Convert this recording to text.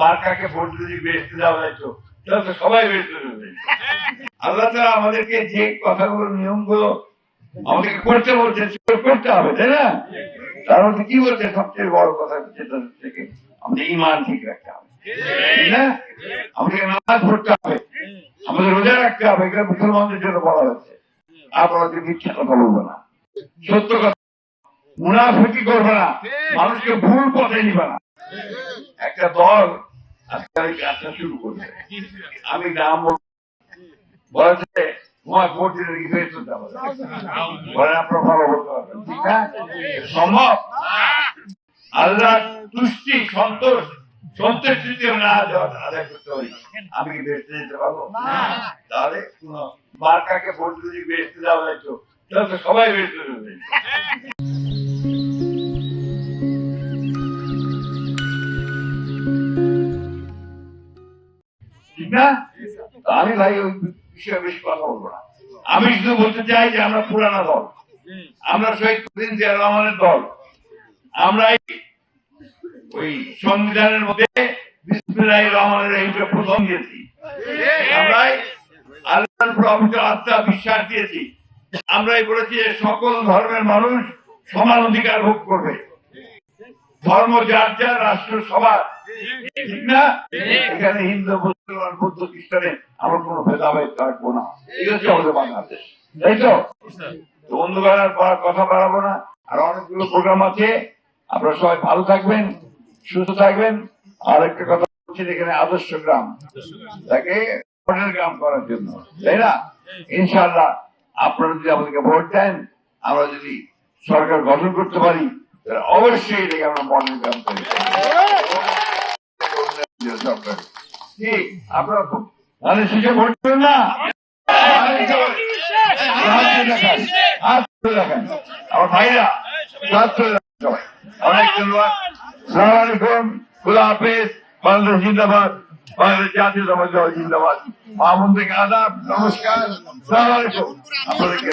মার্কাকে vote দেওয়া তাহলে তো সবাই দেবে আল্লাহ তারা আমাদেরকে যে কথাগুলো, নিয়মগুলো আমাদেরকে করতে বলছে করতে হবে, তাই না? তার মধ্যে কি বলছে? সবচেয়ে বড় কথা যেটা আমাদের ইমান ঠিক রাখতে হবে। নামাজ পড়তে হবে। আমাদের রোজা রাখতে হবে, এগুলো মুসলমানদের জন্য বলা হয়েছে। আপনারা মিথ্যা কথা বলব না। সত্য কথা। মুনাফিকি করবে না। মানুষকে ভুল পথে নিবে না। একটা দল আজকাল এই কাজটা শুরু করবে। আমি নাম। বলেছে তোমার ভোট দিলে কি হয়েছে বলেন আপনার ভালো বলতে পারবেন। ঠিক না? সম্ভব? আল্লাহ তুষ্টি সন্তোষ সন্তুষ্টি না আদায় করতে পারি। আমি কি বেসতে যেতে পারব? তাহলে কোন মার্কাকে ভোট যদি বেসতে দেওয়া যাইতো তাহলে তো সবাই বেসতে না? আমি ভাই ওই বিষয়ে বেশি কথা বলব না। আমি শুধু বলতে চাই যে আমরা পুরানা দল। আমরা শহীদ জিয়া রহমানের দল। আমরা ওই সংবিধানের মধ্যে রহমানের প্রথম দিয়েছি। আমরা আল্লাহর আস্থা বিশ্বাস দিয়েছি। আমরাই বলেছি যে সকল ধর্মের মানুষ সমান অধিকার ভোগ করবে। ধর্ম যার যার, রাষ্ট্র সবার। এখানে হিন্দু, মুসলমান, বৌদ্ধ, খ্রিস্টানে আমরা কোনো ভেদাভেদ রাখব না। আমাদের বাংলাদেশ। তাই তো? আর কথা বাড়াবো না। আর অনেকগুলো প্রোগ্রাম আছে। আপনারা সবাই ভালো থাকবেন, সুস্থ থাকবেন। আর একটা কথা যে এখানে আদর্শ গ্রাম, তাকে মডেল গ্রাম করার জন্য, তাই না? ইনশাল্লাহ আপনারা যদি আমাদেরকে ভোট দেন, আমরা যদি সরকার গঠন করতে পারি, তাহলে অবশ্যই এটাকে আমরা মডেল গ্রাম করি। সরকার কি? আপনারা তাহলে শেষে ভোট দেবেন না। আমার ভাইরা অনেক ধন্যবাদ। সালাম আলাইকুম। খুদা হাফেজ। বাংলাদেশ জিন্দাবাদ। বাংলাদেশ জাতীয় সমাজ জিন্দাবাদ। মাহমুদ থেকে আদাব, নমস্কার। সালাম আলাইকুম। আপনাদেরকে